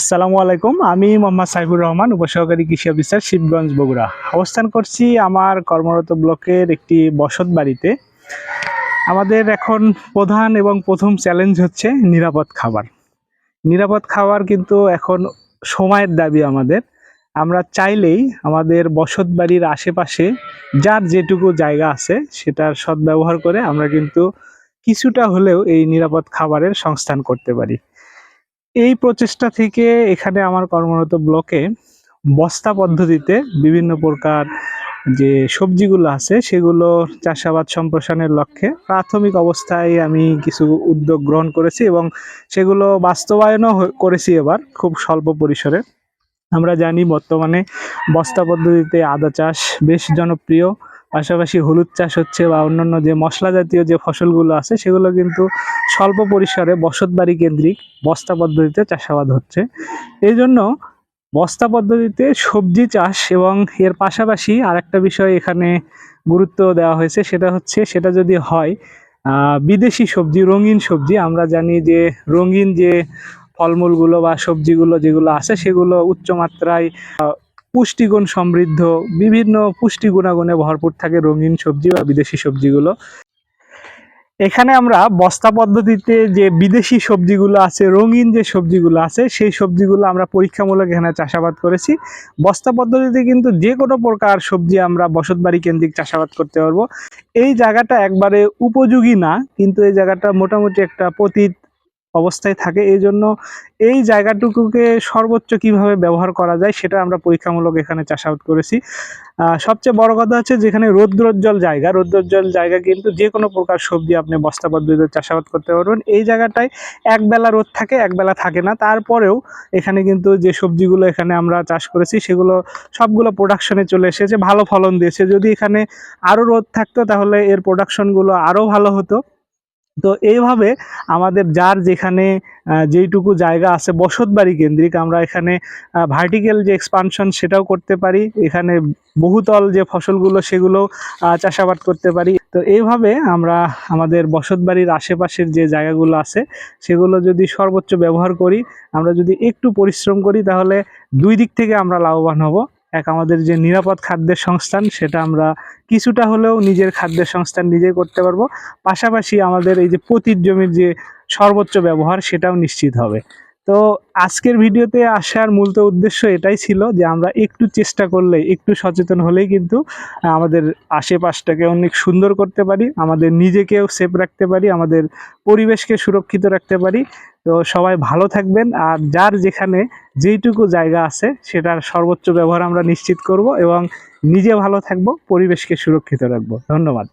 আসসালামু আলাইকুম। আমি মোহাম্মদ সাইফুর রহমান, উপসহকারী কৃষি অফিসার শিবগঞ্জ বগুড়া। অবস্থান করছি আমার কর্মরত ব্লকের একটি বসত বাড়িতে। আমাদের এখন প্রধান এবং প্রথম চ্যালেঞ্জ হচ্ছে নিরাপদ খাবার। নিরাপদ খাবার কিন্তু এখন সময়ের দাবি আমাদের। আমরা চাইলেই আমাদের বসত বাড়ির আশেপাশে যার যেটুকু জায়গা আছে সেটার সদ্ব্যবহার করে আমরা কিন্তু কিছুটা হলেও এই নিরাপদ খাবারের সংস্থান করতে পারি। এই প্রচেষ্টা থেকে এখানে আমার কর্মরত ব্লকে বস্তা পদ্ধতিতে বিভিন্ন প্রকার যে সবজিগুলো আছে, সেগুলো চাষাবাদ সম্প্রসারণের লক্ষ্যে প্রাথমিক অবস্থায় আমি কিছু উদ্যোগ গ্রহণ করেছি এবং সেগুলো বাস্তবায়নও করেছি এবার খুব স্বল্প পরিসরে। আমরা জানি বর্তমানে বস্তা পদ্ধতিতে আদা চাষ বেশ জনপ্রিয়। পাশাপাশি হলুদ চাষ হচ্ছে বা অন্যান্য যে মশলা জাতীয় যে ফসলগুলো আছে, সেগুলো কিন্তু স্বল্প পরিসরে বসতবাড়ি কেন্দ্রিক বস্তা পদ্ধতিতে চাষাবাদ হচ্ছে। এই জন্য বস্তা পদ্ধতিতে সবজি চাষ এবং এর পাশাপাশি আরেকটা বিষয় এখানে গুরুত্ব দেওয়া হয়েছে, সেটা হচ্ছে সেটা যদি হয় বিদেশি সবজি, রঙিন সবজি, আমরা জানি যে রঙিন যে ফলমূলগুলো বা সবজিগুলো যেগুলো আছে, সেগুলো উচ্চমাত্রায় পুষ্টিগুণ সমৃদ্ধ, বিভিন্ন পুষ্টি গুণাগুণে ভরপুর থাকে রঙিন সবজি বা বিদেশি সবজিগুলো। এখানে আমরা বস্তা পদ্ধতিতে যে বিদেশি সবজিগুলো আছে, রঙিন যে সবজিগুলো আছে, সেই সবজিগুলো আমরা পরীক্ষামূলক এখানে চাষাবাদ করেছি। বস্তা পদ্ধতিতে কিন্তু যে কোনো প্রকার সবজি আমরা বসতবাড়ি কেন্দ্রিক চাষাবাদ করতে পারব। এই জায়গাটা একবারে উপযোগী না, কিন্তু এই জায়গাটা মোটামুটি একটা পতিত অবস্থায় থাকে। এই জন্য এই জায়গাটুকুকে সর্বোচ্চ কীভাবে ব্যবহার করা যায় সেটা আমরা পরীক্ষামূলক এখানে চাষাবাদ করেছি। সবচেয়ে বড় কথা হচ্ছে যেখানে রৌদ্রোজ্জ্বল জায়গা রৌদ্রোজ্জ্বল জায়গা কিন্তু যে কোনো প্রকার সবজি আপনি বস্তা পদ্ধতিতে চাষাবাদ করতে পারবেন। এই জায়গাটায় একবেলা রোদ থাকে, একবেলা থাকে না। তারপরেও এখানে কিন্তু যে সবজিগুলো এখানে আমরা চাষ করেছি সেগুলো সবগুলো প্রোডাকশনে চলে এসেছে, ভালো ফলন দিয়েছে। যদি এখানে আরও রোদ থাকতো তাহলে এর প্রোডাকশনগুলো আরও ভালো হতো। তো এইভাবে আমাদের যার যেখানে যেইটুকু জায়গা আছে বসত বাড়ি কেন্দ্রিক, আমরা এখানে ভার্টিক্যাল যে এক্সপানশন সেটাও করতে পারি। এখানে বহুতল যে ফসলগুলো সেগুলো চাষাবাদ করতে পারি। তো এইভাবে আমরা আমাদের বসত বাড়ির আশেপাশের যে জায়গাগুলো আছে, সেগুলো যদি সর্বোচ্চ ব্যবহার করি, আমরা যদি একটু পরিশ্রম করি, তাহলে দুই দিক থেকে আমরা লাভবান হব। এক আমাদের যে নিরাপদ খাদ্যের সংস্থান, সেটা আমরা কিছুটা হলেও নিজের খাদ্যের সংস্থান নিজে করতে পারব। পাশাপাশি আমাদের এই যে পতির জমির যে সর্বোচ্চ ব্যবহার, সেটাও নিশ্চিত হবে। তো আজকের ভিডিওতে আসার মূলত উদ্দেশ্য এটাই ছিল যে আমরা একটু চেষ্টা করলে একটু সচেতন হলেই কিন্তু আমাদের আশেপাশটাকে অনেক সুন্দর করতে পারি, আমাদের নিজেকেও সেফ রাখতে পারি, আমাদের পরিবেশকে সুরক্ষিত রাখতে পারি। তো সবাই ভালো থাকবেন, আর যার যেখানে যেইটুকু জায়গা আছে, সেটার সর্বোচ্চ ব্যবহার আমরা নিশ্চিত করব এবং নিজে ভালো থাকব, পরিবেশকে সুরক্ষিত রাখব। ধন্যবাদ।